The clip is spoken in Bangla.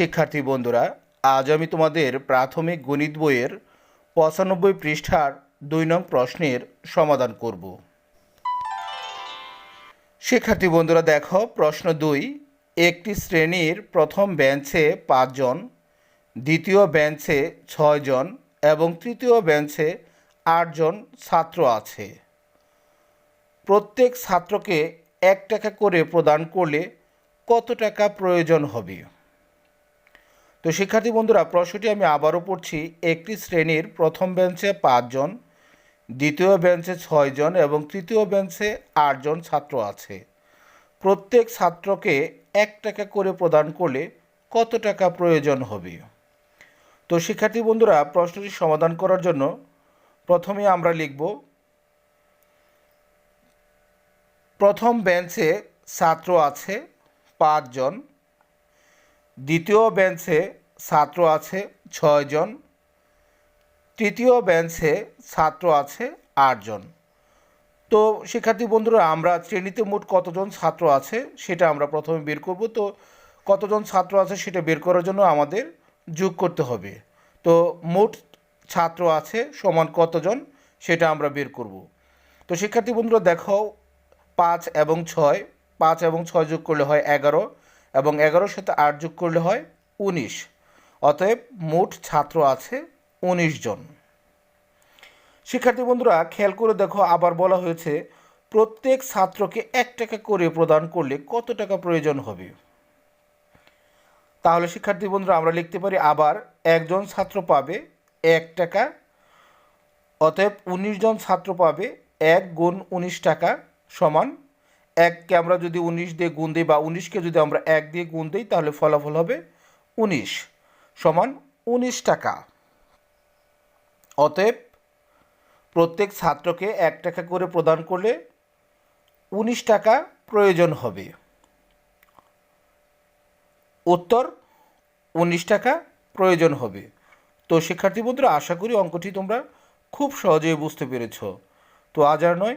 শিক্ষার্থী বন্ধুরা, আজ আমি তোমাদের প্রাথমিক গণিত বইয়ের পঁচানব্বই পৃষ্ঠার দুই নং প্রশ্নের সমাধান করব। শিক্ষার্থী বন্ধুরা, দেখো, প্রশ্ন দুই, একটি শ্রেণির প্রথম বেঞ্চে পাঁচজন, দ্বিতীয় বেঞ্চে ছয়জন এবং তৃতীয় বেঞ্চে আটজন ছাত্র আছে। প্রত্যেক ছাত্রকে এক টাকা করে প্রদান করলে কত টাকা প্রয়োজন হবে? তো শিক্ষার্থী বন্ধুরা, প্রশ্নটি আমি আবারও পড়ছি। একটি শ্রেণির প্রথম বেঞ্চে পাঁচজন দ্বিতীয় বেঞ্চে ছয়জন এবং তৃতীয় বেঞ্চে আটজন ছাত্র আছে। প্রত্যেক ছাত্রকে এক টাকা করে প্রদান করলে কত টাকা প্রয়োজন হবে? তো শিক্ষার্থী বন্ধুরা, প্রশ্নটি সমাধান করার জন্য প্রথমে আমরা লিখব, প্রথম বেঞ্চে ছাত্র আছে পাঁচজন দ্বিতীয় বেঞ্চে ছাত্র আছে ছয়জন তৃতীয় বেঞ্চে ছাত্র আছে আটজন তো শিক্ষার্থী বন্ধুরা, আমরা শ্রেণীতে মোট কতজন ছাত্র আছে সেটা আমরা প্রথমে বের করব। তো কতজন ছাত্র আছে সেটা বের করার জন্য আমাদের যোগ করতে হবে। তো মোট ছাত্র আছে সমান কতজন সেটা আমরা বের করব। তো শিক্ষার্থী বন্ধুরা, দেখো পাঁচ এবং ছয়, পাঁচ এবং ছয় যোগ করলে হয় এগারো। এবং এগারোর সাথে আট যোগ করলে হয় উনিশ। অতএব মোট ছাত্র আছে উনিশ জন। শিক্ষার্থী বন্ধুরা, খেয়াল করে দেখো, আবার বলা হয়েছে, প্রত্যেক ছাত্রকে এক টাকা করে প্রদান করলে কত টাকা প্রয়োজন হবে? তাহলে শিক্ষার্থী বন্ধুরা, আমরা লিখতে পারি, আবার একজন ছাত্র পাবে এক টাকা, অতএব উনিশ জন ছাত্র পাবে এক গুণ উনিশ টাকা সমান এককে আমরা যদি উনিশ দিয়ে গুণ দিই বা উনিশকে যদি আমরা এক দিয়ে গুণ দিই, তাহলে ফলাফল হবে উনিশ সমান উনিশ টাকা। অতএব প্রত্যেক ছাত্রকে এক টাকা করে প্রদান করলে উনিশ টাকা প্রয়োজন হবে। উত্তর, উনিশ টাকা প্রয়োজন হবে। তো শিক্ষার্থী বন্ধুরা, আশা করি অঙ্কটি তোমরা খুব সহজেই বুঝতে পেরেছ। তো আজ আর নয়